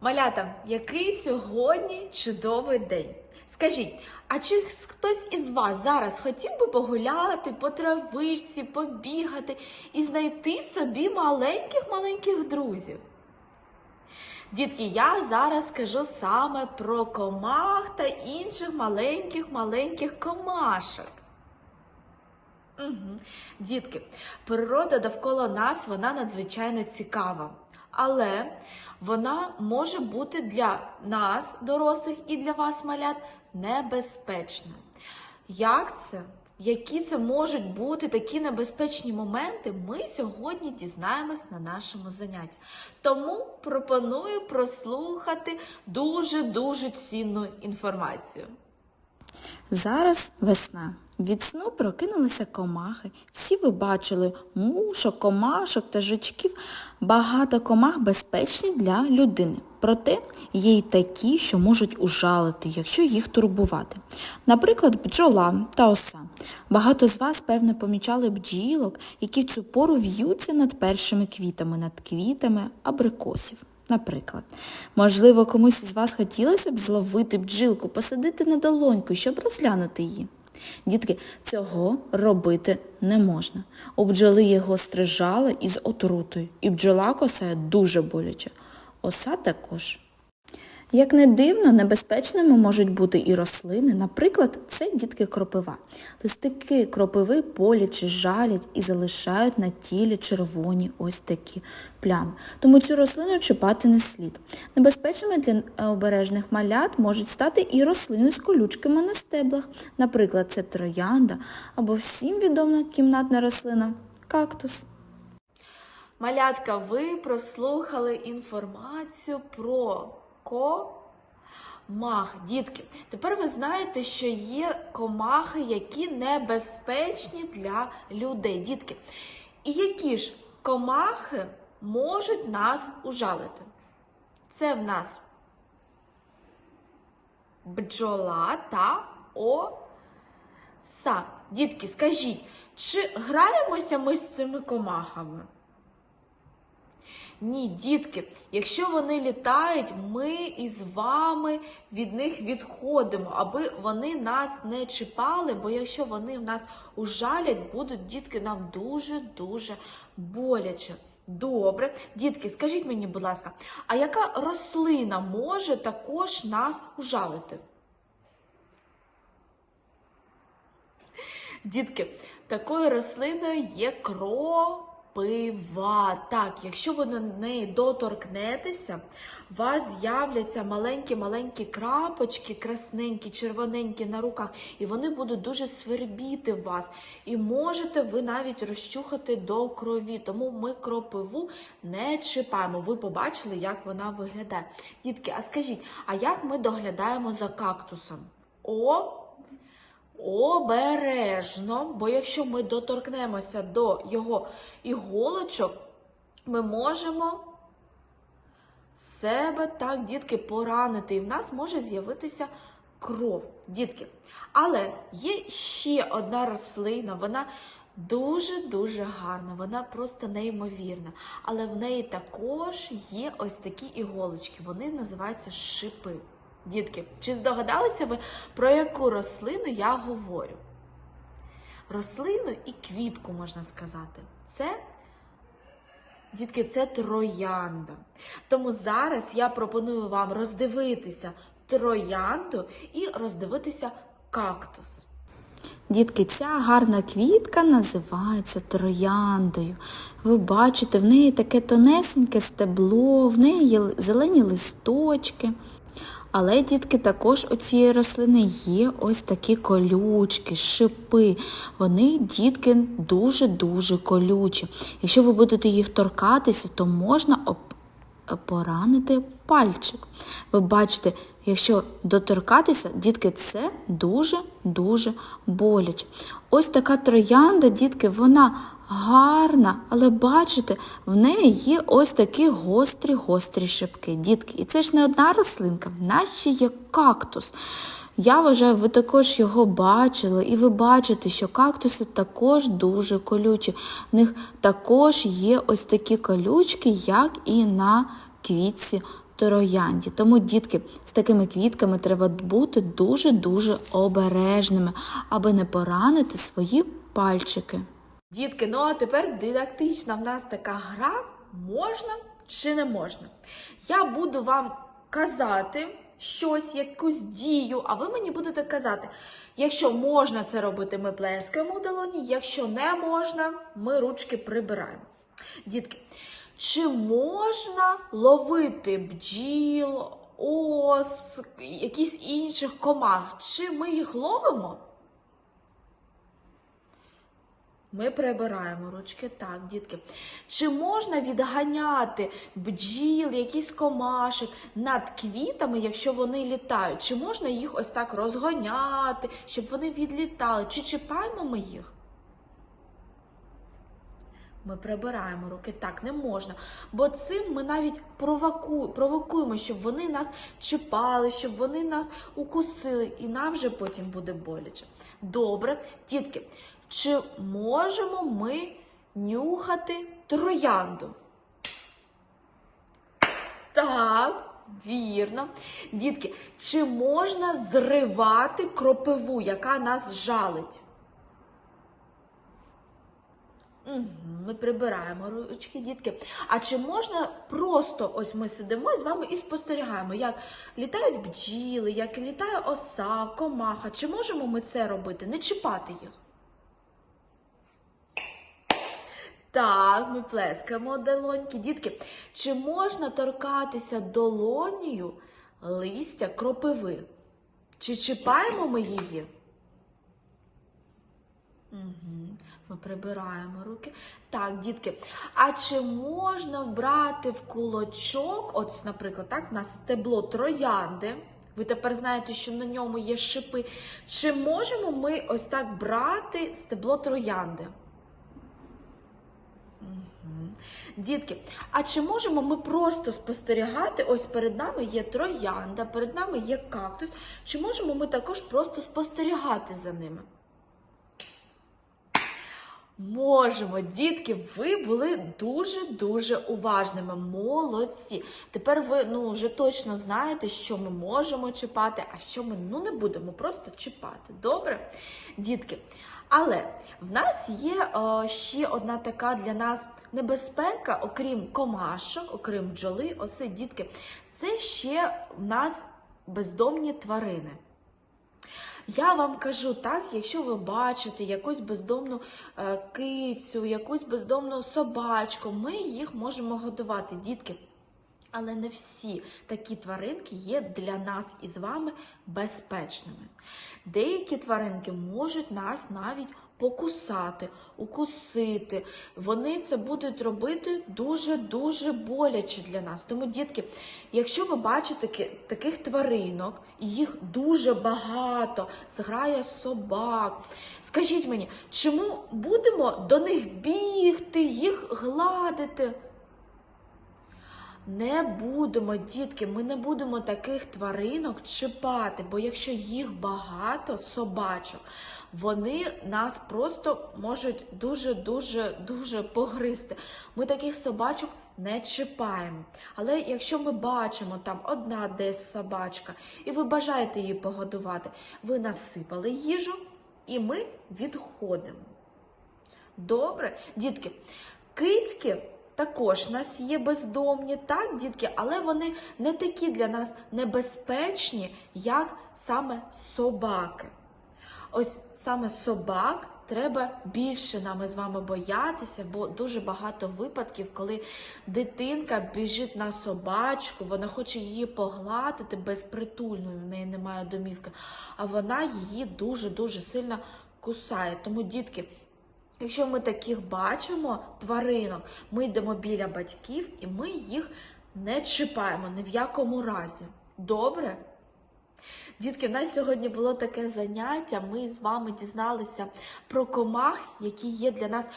Малята, який сьогодні чудовий день? Скажіть, а чи хтось із вас зараз хотів би погуляти по травичці, побігати і знайти собі маленьких-маленьких друзів? Дітки, я зараз скажу саме про комах та інших маленьких-маленьких комашок. Угу. Дітки, природа довкола нас вона надзвичайно цікава, але вона може бути для нас, дорослих, і для вас, малят, небезпечною. Як це? Які це можуть бути такі небезпечні моменти, ми сьогодні дізнаємось на нашому занятті. Тому пропоную прослухати дуже-дуже цінну інформацію. Зараз весна. Від сну прокинулися комахи. Всі ви бачили мушок, комашок та жучків. Багато комах безпечні для людини. Проте є й такі, що можуть ужалити, якщо їх турбувати. Наприклад, бджола та оса. Багато з вас, певне, помічали бджілок, які в цю пору в'ються над першими квітами, над квітами абрикосів. Наприклад, можливо, комусь із вас хотілося б зловити бджілку, посадити на долоньку, щоб розглянути її. Дітки, цього робити не можна. У бджоли його стрижали із отрутою, і бджола косає дуже боляче. Оса також. Як не дивно, небезпечними можуть бути і рослини, наприклад, це дітки кропива. Листики кропиви боляче жалять і залишають на тілі червоні ось такі плями. Тому цю рослину чіпати не слід. Небезпечними для обережних малят можуть стати і рослини з колючками на стеблах. Наприклад, це троянда або всім відома кімнатна рослина кактус. Малятка, ви прослухали інформацію про комах. Дітки, тепер ви знаєте, що є комахи, які небезпечні для людей. Дітки, і які ж комахи можуть нас ужалити? Це в нас бджола та оса. Дітки, скажіть, чи граємося ми з цими комахами? Ні, дітки, якщо вони літають, ми із вами від них відходимо, аби вони нас не чіпали, бо якщо вони в нас ужалять, будуть дітки нам дуже-дуже боляче. Добре, дітки, скажіть мені, будь ласка, а яка рослина може також нас ужалити? Дітки, такою рослиною є кропива. Так, якщо ви на неї доторкнетеся, у вас з'являться маленькі-маленькі крапочки, красненькі, червоненькі на руках, і вони будуть дуже свербіти вас. І можете ви навіть розчухати до крові. Тому ми кропиву не чіпаємо. Ви побачили, як вона виглядає. Дітки, а скажіть, а як ми доглядаємо за кактусом? О, обережно, бо якщо ми доторкнемося до його іголочок, ми можемо себе так, дітки, поранити, і в нас може з'явитися кров, дітки. Але є ще одна рослина, вона дуже-дуже гарна, вона просто неймовірна. Але в неї також є ось такі іголочки, вони називаються шипи. Дітки, чи здогадалися ви, про яку рослину я говорю? Рослину і квітку можна сказати. Це, дітки, це троянда. Тому зараз я пропоную вам роздивитися троянду і роздивитися кактус. Дітки, ця гарна квітка називається трояндою. Ви бачите, в неї таке тонесеньке стебло, в неї є зелені листочки. Але, дітки, також у цієї рослини є ось такі колючки, шипи. Вони, дітки, дуже-дуже колючі. Якщо ви будете їх торкатися, то можна поранити пальчик. Ви бачите, якщо доторкатися, дітки, це дуже-дуже боляче. Ось така троянда, дітки, вона гарна, але бачите, в неї є ось такі гострі-гострі шипки. Дітки, і це ж не одна рослинка, в нас ще є кактус. Я вважаю, ви також його бачили, і ви бачите, що кактуси також дуже колючі. В них також є ось такі колючки, як і на квітці троянді. Тому, дітки, з такими квітками треба бути дуже-дуже обережними, аби не поранити свої пальчики. Дітки, ну а тепер дидактична в нас така гра можна чи не можна. Я буду вам казати щось, якусь дію, а ви мені будете казати, якщо можна це робити, ми плескаємо у долоні, якщо не можна, ми ручки прибираємо. Дітки, чи можна ловити бджіл, ос, якісь інших комах? Чи ми їх ловимо? Ми прибираємо ручки. Так, дітки. Чи можна відганяти бджіл, якісь комашок над квітами, якщо вони літають? Чи можна їх ось так розганяти, щоб вони відлітали? Чи чіпаємо ми їх? Ми прибираємо руки. Так, не можна. Бо цим ми навіть провоку, провокуємо, щоб вони нас чіпали, щоб вони нас укусили, і нам вже потім буде боляче. Добре, дітки, чи можемо ми нюхати троянду? Так, вірно. Дітки, чи можна зривати кропиву, яка нас жалить? Ми прибираємо ручки, дітки. А чи можна просто ось ми сидимо з вами і спостерігаємо, як літають бджіли, як літає оса, комаха? Чи можемо ми це робити? Не чіпати їх? Так, ми плескаємо долоньки. Дітки, чи можна торкатися долонію листя кропиви? Чи чіпаємо ми її? Угу. Ми прибираємо руки. Так, дітки. А чи можна брати в кулачок, от, наприклад, так, на стебло троянди? Ви тепер знаєте, що на ньому є шипи. Чи можемо ми ось так брати стебло троянди? Дітки, а чи можемо ми просто спостерігати? Ось перед нами є троянда, перед нами є кактус. Чи можемо ми також просто спостерігати за ними? Можемо, дітки, ви були дуже-дуже уважними. Молодці. Тепер ви ну, вже точно знаєте, що ми можемо чіпати, а що ми ну, не будемо просто чіпати. Добре, дітки. Але в нас є е, ще одна така для нас небезпека, окрім комашок, окрім бджоли, оси, дітки. Це ще в нас бездомні тварини. Я вам кажу так, якщо ви бачите якусь бездомну е, кицю, якусь бездомну собачку, ми їх можемо годувати, дітки. Але не всі такі тваринки є для нас із вами безпечними. Деякі тваринки можуть нас навіть покусати, укусити. Вони це будуть робити дуже-дуже боляче для нас. Тому, дітки, якщо ви бачите таких тваринок, і їх дуже багато, зграє собак, скажіть мені, чому будемо до них бігти, їх гладити? Не будемо, дітки, ми не будемо таких тваринок чіпати, бо якщо їх багато, собачок, вони нас просто можуть дуже-дуже дуже погризти. Ми таких собачок не чіпаємо. Але якщо ми бачимо там одна десь собачка, і ви бажаєте її погодувати, ви насипали їжу, і ми відходимо. Добре, дітки, кицьки також в нас є бездомні, так, дітки, але вони не такі для нас небезпечні, як саме собаки. Ось саме собак треба більше нами з вами боятися, бо дуже багато випадків, коли дитинка біжить на собачку, вона хоче її погладити безпритульною, в неї немає домівки, а вона її дуже-дуже сильно кусає. Тому, дітки, Якщо ми таких бачимо тваринок, ми йдемо біля батьків і ми їх не чіпаємо ні в якому разі. Добре? Дітки, в нас сьогодні було таке заняття. Ми з вами дізналися про комах, які є для нас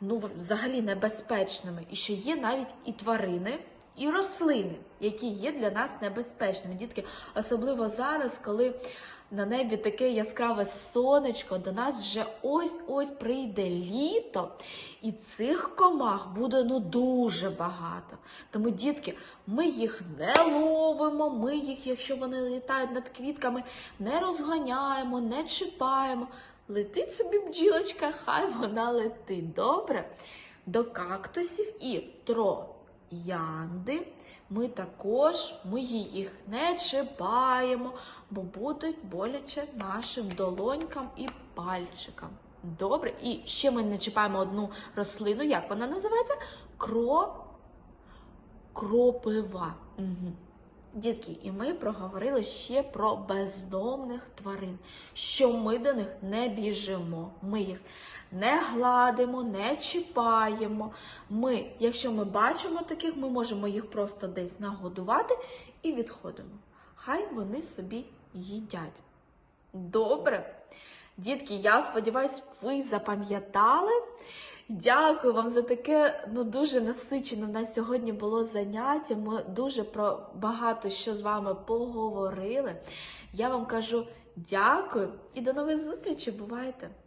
ну, взагалі небезпечними, і що є навіть і тварини, і рослини, які є для нас небезпечними. Дітки, особливо зараз, коли на небі таке яскраве сонечко, до нас вже ось-ось прийде літо, і цих комах буде ну дуже багато. Тому, дітки, ми їх не ловимо, ми їх, якщо вони літають над квітками, не розганяємо, не чіпаємо. Летить собі бджілочка, хай вона летить. Добре? До кактусів і троянди ми також ми їх не чіпаємо, бо будуть боляче нашим долонькам і пальчикам. Добре, і ще ми не чіпаємо одну рослину. Як вона називається? Кро... Кропива. Угу. Дітки, і ми проговорили ще про бездомних тварин, що ми до них не біжимо. Ми їх не гладимо, не чіпаємо. Ми, якщо ми бачимо таких, ми можемо їх просто десь нагодувати і відходимо. Хай вони собі їдять. Добре. Дітки, я сподіваюся, ви запам'ятали. Дякую вам за таке ну дуже насичене. У нас сьогодні було заняття. Ми дуже про багато що з вами поговорили. Я вам кажу дякую і до нових зустрічей. Бувайте!